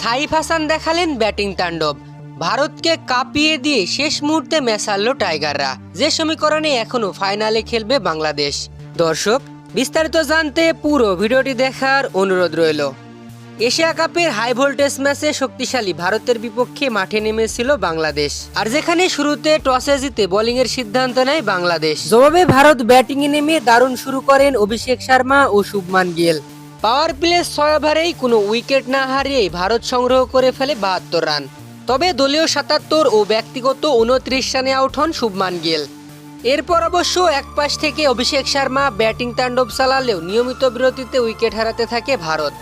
সাইফ হাসান দেখালেন ব্যাটিং তাণ্ডব। ভারতকে কাঁপিয়ে দিয়ে শেষ মুহূর্তে মেশালো টাইগাররা। যে সমীকরণে এখনও ফাইনালে খেলবে বাংলাদেশ। দর্শক, বিস্তারিত জানতে পুরো ভিডিওটি দেখার অনুরোধ রইল। এশিয়া কাপের হাই ভোল্টেজ ম্যাচে শক্তিশালী ভারতের বিপক্ষে মাঠে নেমেছিল বাংলাদেশ। আর যেখানে শুরুতে টসে জিতে বোলিং এর সিদ্ধান্ত নেয় বাংলাদেশ। জবাবে ভারত ব্যাটিং এ নেমে দারুণ শুরু করেন অভিষেক শর্মা ও শুভমান গিল। পাওয়ার প্লে ছয় ওভারেই কোনো উইকেট না হারিয়ে ভারত সংগ্রহ করে ফেলে বাহাত্তর রান। তবে দলীয় সাতাত্তর ও ব্যক্তিগত উনত্রিশ রানে আউট হন শুভমান গিল। এরপর অবশ্য এক পাশ থেকে অভিষেক শর্মা ব্যাটিং তাণ্ডব চালালেও নিয়মিত বিরতিতে উইকেট হারাতে থাকে ভারত।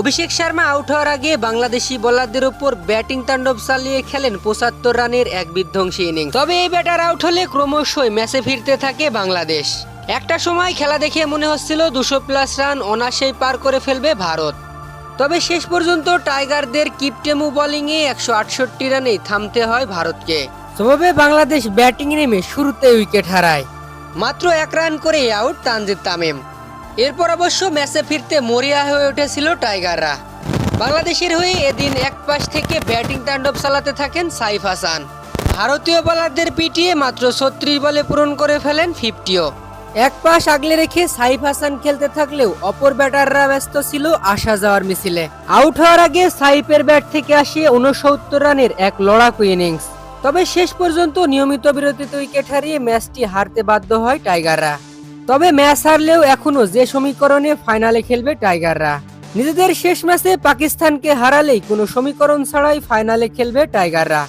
অভিষেক শর্মা আউট হওয়ার আগে বাংলাদেশি বোলারদের উপর ব্যাটিং তাণ্ডব চালিয়ে খেলেন পঁচাত্তর রানের এক বিধ্বংসী ইনিংস। তবে এই ব্যাটার আউট হলে ক্রমশই ম্যাচে ফিরতে থাকে বাংলাদেশ। একটা সময় খেলা দেখে মনে হচ্ছিল দুশো প্লাস রান অনাসেই পার করে ফেলবে ভারত। তবে শেষ পর্যন্ত টাইগারদের কিপটেমু বোলিংয়ে একশো আটষট্টি রানেই থামতে হয় ভারতকে। তবে বাংলাদেশ ব্যাটিং নেমে শুরুতে উইকেট হারায়। মাত্র এক রান করে আউট তানজিদ তামিম। এরপর অবশ্য ম্যাচে ফিরতে মরিয়া হয়ে উঠেছিল টাইগাররা। বাংলাদেশের হয়ে এদিন এক পাশ থেকে ব্যাটিং তাণ্ডব চালাতে থাকেন সাইফ হাসান। ভারতীয় বোলারদের পিটিয়ে মাত্র ছত্রিশ বলে পূরণ করে ফেলেন ফিফটিও এক পাশ আগলে রেখে সাইফ হাসান খেলতে থাকলেও অপর ব্যাটাররা ব্যস্ত ছিল আসা যাওয়ার মিছিলে। আউট হওয়ার আগে সাইফের ব্যাট থেকে আসে উনসত্তর রানের এক লড়াকু ইনিংস। তবে শেষ পর্যন্ত নিয়মিত বিরতিতে উইকেট হারিয়ে ম্যাচটি হারতে বাধ্য হয় টাইগাররা। তবে ম্যাচ হারলেও এখনও যে সমীকরণে ফাইনালে খেলবে টাইগাররা। নিজেদের শেষ ম্যাচে পাকিস্তানকে হারালেই কোনো সমীকরণ ছাড়াই ফাইনালে খেলবে টাইগাররা।